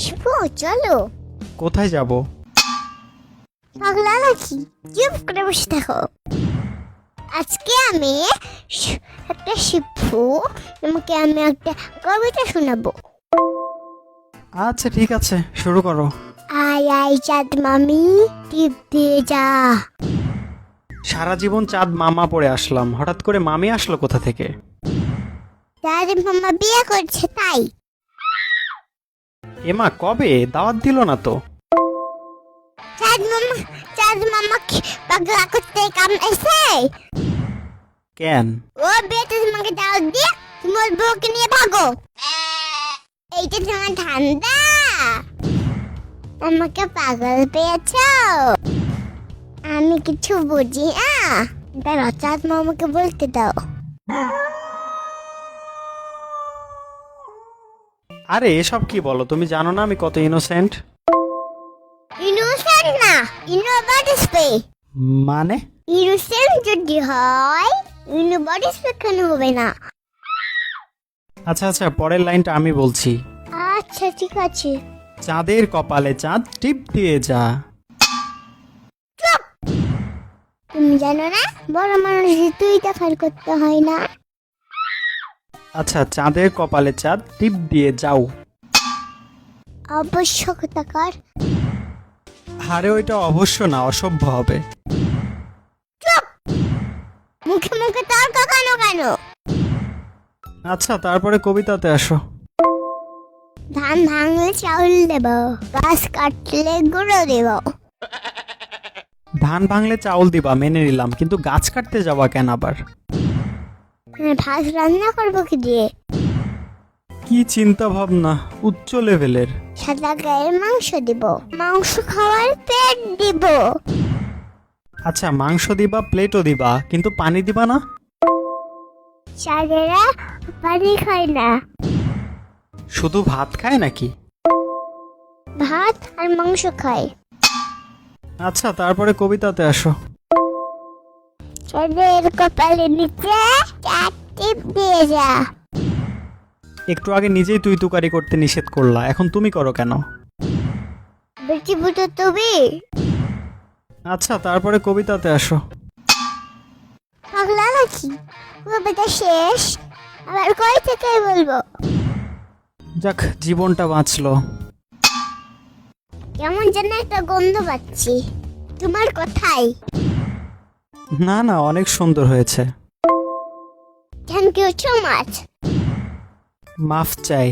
শিপু চলো। কোথায় যাব? পাগলা নাকি? চুপ করে বসে থাকো। আজকে আমি একটা শিপু তোমাকে আমি একটা কবিতা শোনাবো। আচ্ছা ঠিক আছে শুরু করো। আয় আয় চাঁদ মামি টিপ দিয়ে যা। সারা জীবন চাঁদ মামা পড়ে আসলাম। হঠাৎ করে মামি আসলো কোথা থেকে? চাঁদ মামা বিয়ে করছে তাই। এমা কবে? দাওয়াত দিল না তো। চাঁদ মামা চাঁদ মামা কি পাগলা করতে কামড়াইছে কেন? ও বেটা তোমাকে দাও দিয়ে তোমার বউকে নিয়ে ভাগো। এইটা তোমার ঠান্ডা আমাকে পাগল পেয়েছ? আমি কিছু বুঝি না। তার চাঁদ মামাকে বলতে দাও। আরে এসব কি বলো? তুমি জানো না আমি কত ইনোসেন্ট ইনোসেন্ট না ইনোবাডিসপে মানে? ইনোসেন্ট যদি হয় ইনোবাডিসপে কেন হবে না। আচ্ছা আচ্ছা পরের লাইনটা আমি বলছি। আচ্ছা ঠিক আছে। চাঁদের কপালে চাঁদ টিপ দিয়ে যা। তুমি জানো না বড় মানুষ তুই দেখার করতে হয় না। আচ্ছা চাঁদের কপালে চাঁদ টিপ দিয়ে যাও। আবশ্যকতাকার আরে ওইটা অবশ্য না অসভ্য হবে। মুখে মুখে তর্ক কেন কেন? আচ্ছা তারপরে কবিতাতে আসো। ধান ভাঙলে চাউল দেব গাছ কাটলে গুঁড়ো দেব। ধান ভাঙলে চাউল দিবা মেনে নিলাম কিন্তু গাছ কাটতে যাওয়া কেন আবার? ভাত রান্না করব কি দিয়ে? কি চিন্তা ভাবনা উচ্চ লেভেলের। সাদা গায়ের মাংস দিব। মাংস খাওয়ার পেট দিব। আচ্ছা মাংস দিবা প্লেটও দিবা কিন্তু পানি দিবা না? চাঁদেরা পানি খায় না। শুধু ভাত খায় নাকি? ভাত আর মাংস খায় আচ্ছা তারপরে কবিতাতে আসো। চাঁদের কপালে নিচে যা। একটু আগে নিজেই তুই তুকারি করতে নিষেধ করলা এখন তুমি করো কেন? বেটি বুটো তুমি? আচ্ছা তারপরে কবিতাতে আসো। পাগলা নাকি? কবিতা শেষ? আবার কই থেকে বলব? যাক জীবনটা বাঁচলো। কেমন যেন একটা গন্ধ পাচ্ছি। তোমার কথাই। না না অনেক সুন্দর হয়েছে। থ্যাংক ইউ সো মাচ মাফ চাই